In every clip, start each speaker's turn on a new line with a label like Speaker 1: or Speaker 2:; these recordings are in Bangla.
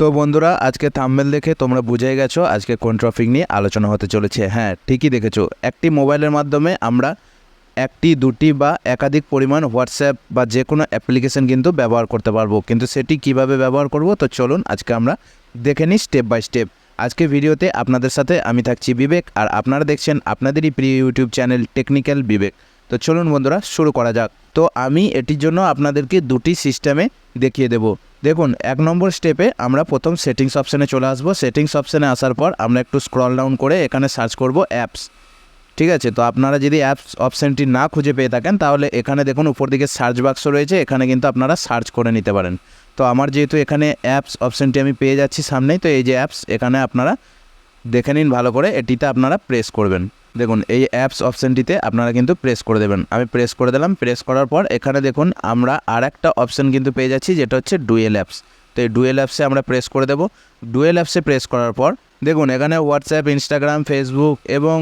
Speaker 1: তো বন্ধুরা, আজকে থাম্বেল দেখে তোমরা বুঝে গেছো আজকে কোন টপিক নিয়ে আলোচনা হতে চলেছে। হ্যাঁ ঠিকই দেখেছ, একটি মোবাইলের মাধ্যমে আমরা একটি, দুটি বা একাধিক পরিমাণ হোয়াটসঅ্যাপ বা যে কোনো অ্যাপ্লিকেশন কিন্তু ব্যবহার করতে পারব। কিন্তু সেটি কীভাবে ব্যবহার করব? তো চলুন আজকে আমরা দেখে নিই স্টেপ বাই স্টেপ আজকে ভিডিওতে আপনাদের সাথে আমি থাকছি বিবেক আর আপনারা দেখছেন আপনাদেরই প্রিয় ইউটিউব চ্যানেল টেকনিক্যাল বিবেক। তো চলুন বন্ধুরা, শুরু করা যাক। তো আমি এটির জন্য আপনাদেরকে দুটি সিস্টেমে দেখিয়ে দেব। দেখুন, এক নম্বর স্টেপে আমরা প্রথম সেটিংস অপশানে চলে আসব। সেটিংস অপশানে আসার পর আমরা একটু স্ক্রল ডাউন করে এখানে সার্চ করব অ্যাপস ঠিক আছে? তো আপনারা যদি অ্যাপস অপশানটি না খুঁজে পেয়ে থাকেন, তাহলে এখানে দেখুন, উপর দিকে সার্চ বাক্স রয়েছে। এখানে কিন্তু আপনারা সার্চ করে নিতে পারেন। তো আমার যেহেতু এখানে অ্যাপস অপশানটি আমি পেয়ে যাচ্ছি সামনেই, তো এই যে অ্যাপস এখানে আপনারা দেখে নিন ভালো করে। এটিতে আপনারা প্রেস করবেন। দেখুন, এই অ্যাপস অপশানটিতে আপনারা কিন্তু প্রেস করে দেবেন। আমি প্রেস করে দিলাম প্রেস করার পর এখানে দেখুন, আমরা আর একটা অপশান কিন্তু পেয়ে যাচ্ছি, যেটা হচ্ছে ডুয়েল অ্যাপস তো এই ডুয়েল অ্যাপসে আমরা প্রেস করে দেবো। ডুয়েল অ্যাপসে প্রেস করার পর, দেখুন, এখানে হোয়াটসঅ্যাপ ইনস্টাগ্রাম ফেসবুক এবং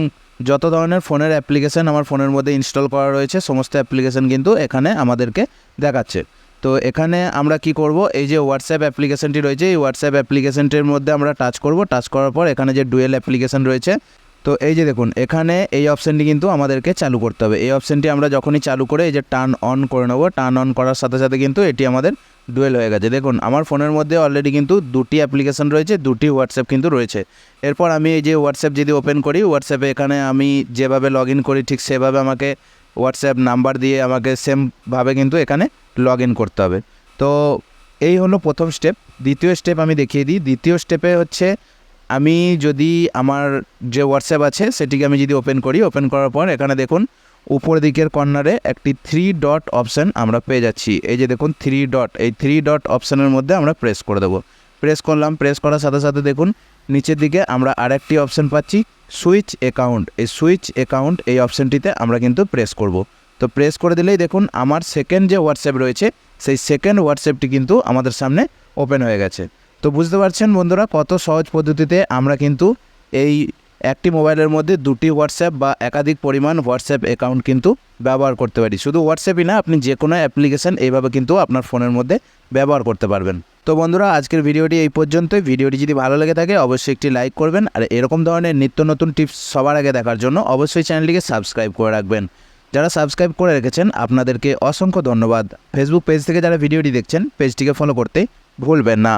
Speaker 1: যত ধরনের ফোনের অ্যাপ্লিকেশান আমার ফোনের মধ্যে ইনস্টল করা রয়েছে, সমস্ত অ্যাপ্লিকেশান কিন্তু এখানে আমাদেরকে দেখাচ্ছে। তো এখানে আমরা কি করব? এই যে হোয়াটসঅ্যাপ অ্যাপ্লিকেশনটি রয়েছে, এই হোয়াটসঅ্যাপ অ্যাপ্লিকেশনটির মধ্যে আমরা টাচ করব। টাচ করার পর এখানে যে ডুয়েল অ্যাপ্লিকেশন রয়েছে তো এই যে দেখুন, এখানে এই অপশানটি কিন্তু আমাদেরকে চালু করতে হবে। এই অপশানটি আমরা যখনই চালু করে এই যে টার্ন অন করে নেব টার্ন অন করার সাথে সাথে কিন্তু এটি আমাদের ডুয়েল হয়ে গেছে। দেখুন, আমার ফোনের মধ্যে অলরেডি কিন্তু দুটি অ্যাপ্লিকেশন রয়েছে, দুটি হোয়াটসঅ্যাপ কিন্তু রয়েছে। এরপর আমি এই যে হোয়াটসঅ্যাপ যদি ওপেন করি হোয়াটসঅ্যাপে এখানে আমি যেভাবে লগ করি, ঠিক সেভাবে আমাকে হোয়াটসঅ্যাপ নাম্বার দিয়ে আমাকে সেমভাবে কিন্তু এখানে লগ করতে হবে। তো এই হলো প্রথম স্টেপ দ্বিতীয় স্টেপ আমি দেখিয়ে দিই। দ্বিতীয় স্টেপে হচ্ছে আমি যদি আমার যে হোয়াটসঅ্যাপ আছে, সেটিকে আমি যদি ওপেন করি ওপেন করার পর এখানে দেখুন উপর দিকের কর্নারে একটি থ্রি ডট অপশান আমরা পেয়ে যাচ্ছি। এই যে দেখুন থ্রি ডট এই থ্রি ডট অপশানের মধ্যে আমরা প্রেস করে দেবো। প্রেস করলাম প্রেস করার সাথে সাথে দেখুন, নিচের দিকে আমরা আরেকটি অপশান পাচ্ছি সুইচ অ্যাকাউন্ট এই সুইচ অ্যাকাউন্ট এই অপশানটিতে আমরা কিন্তু প্রেস করব। তো প্রেস করে দিলেই দেখুন, আমার সেকেন্ড যে হোয়াটসঅ্যাপ রয়েছে, সেই সেকেন্ড হোয়াটসঅ্যাপটি কিন্তু আমাদের সামনে ওপেন হয়ে গেছে। তো বুঝতে পারছেন বন্ধুরা কত সহজ পদ্ধতিতে আমরা কিন্তু এই একটি মোবাইলের মধ্যে দুটি হোয়াটসঅ্যাপ বা একাধিক পরিমাণ হোয়াটসঅ্যাপ অ্যাকাউন্ট কিন্তু ব্যবহার করতে পারি। শুধু হোয়াটসঅ্যাপই না, আপনি যে কোনো অ্যাপ্লিকেশান এইভাবে কিন্তু আপনার ফোনের মধ্যে ব্যবহার করতে পারবেন। তো বন্ধুরা, আজকের ভিডিওটি এই পর্যন্তই। ভিডিওটি যদি ভালো লেগে থাকে, অবশ্যই একটি লাইক করবেন। আর এরকম ধরনের নিত্য নতুন টিপস সবার আগে দেখার জন্য অবশ্যই চ্যানেলটিকে সাবস্ক্রাইব করে রাখবেন। যারা সাবস্ক্রাইব করে রেখেছেন, আপনাদেরকে অসংখ্য ধন্যবাদ। ফেসবুক পেজ থেকে যারা ভিডিওটি দেখছেন পেজটিকে ফলো করতে ভুলবেন না।